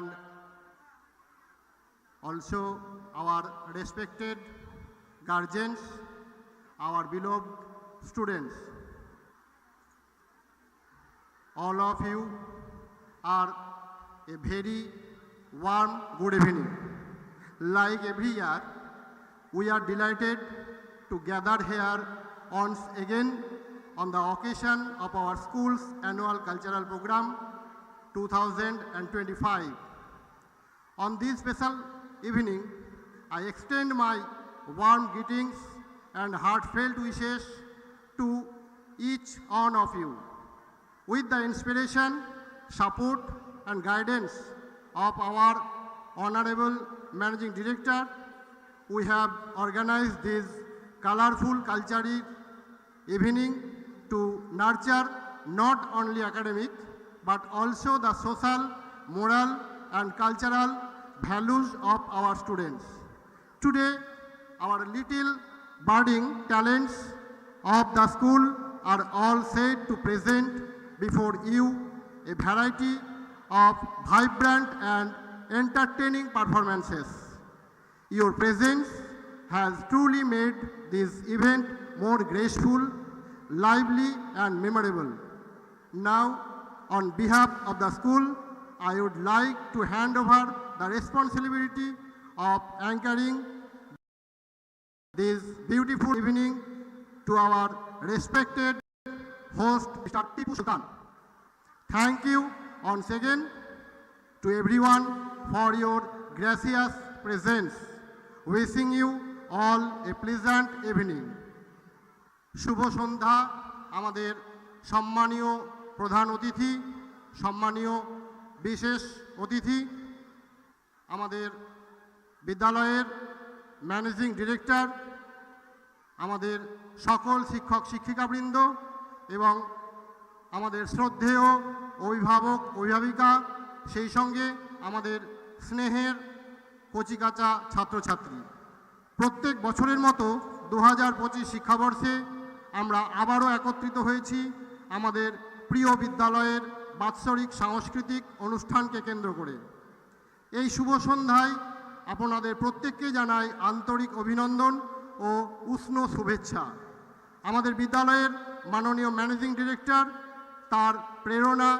and also our respected guardians, our beloved students. All of you are a very warm good evening. Like every year, we are delighted to gather here once again on the occasion of our school's annual cultural program 2025. On this special evening, I extend my warm greetings and heartfelt wishes to each one of you. With the inspiration, support, and guidance of our Honorable Managing Director, we have organized this colorful cultural evening to nurture not only academic but also the social, moral, and cultural values of our students. Today, our little budding talents of the school are all set to present before you a variety of vibrant and entertaining performances. Your presence has truly made this event more graceful, lively, and memorable. Now, on behalf of the school, I would like to hand over the responsibility of anchoring this beautiful evening to our respected host, Mr. Tipu Sultan. Thank you once again to everyone for your gracious presence. Wishing you all a pleasant evening. শুভ সন্ধ্যা আমাদের সম্মানীয় প্রধান অতিথি সম্মানীয় বিশেষ অতিথি আমাদের বিদ্যালয়ের managing director, আমাদের সকল শিক্ষক, শিক্ষিকাবৃন্দ এবং আমাদের শ্রদ্ধেয় অভিভাবক, অভিভাবিকা, সেই সঙ্গে আমাদের স্নেহের কচিকাচা ছাত্রছাত্রী। প্রত্যেক বছরের মতো দু হাজার পঁচিশ শিক্ষাবর্ষে আমরা আবারও একত্রিত হয়েছি আমাদের প্রিয় বিদ্যালয়ের বাৎসরিক সাংস্কৃতিক অনুষ্ঠানকে কেন্দ্র করে। এই শুভ সন্ধ্যায় আপনাদের প্রত্যেককে জানাই আন্তরিক অভিনন্দন ও উষ্ণ শুভেচ্ছা। আমাদের বিদ্যালয়ের মাননীয় ম্যানেজিং ডিরেক্টর তার প্রেরণা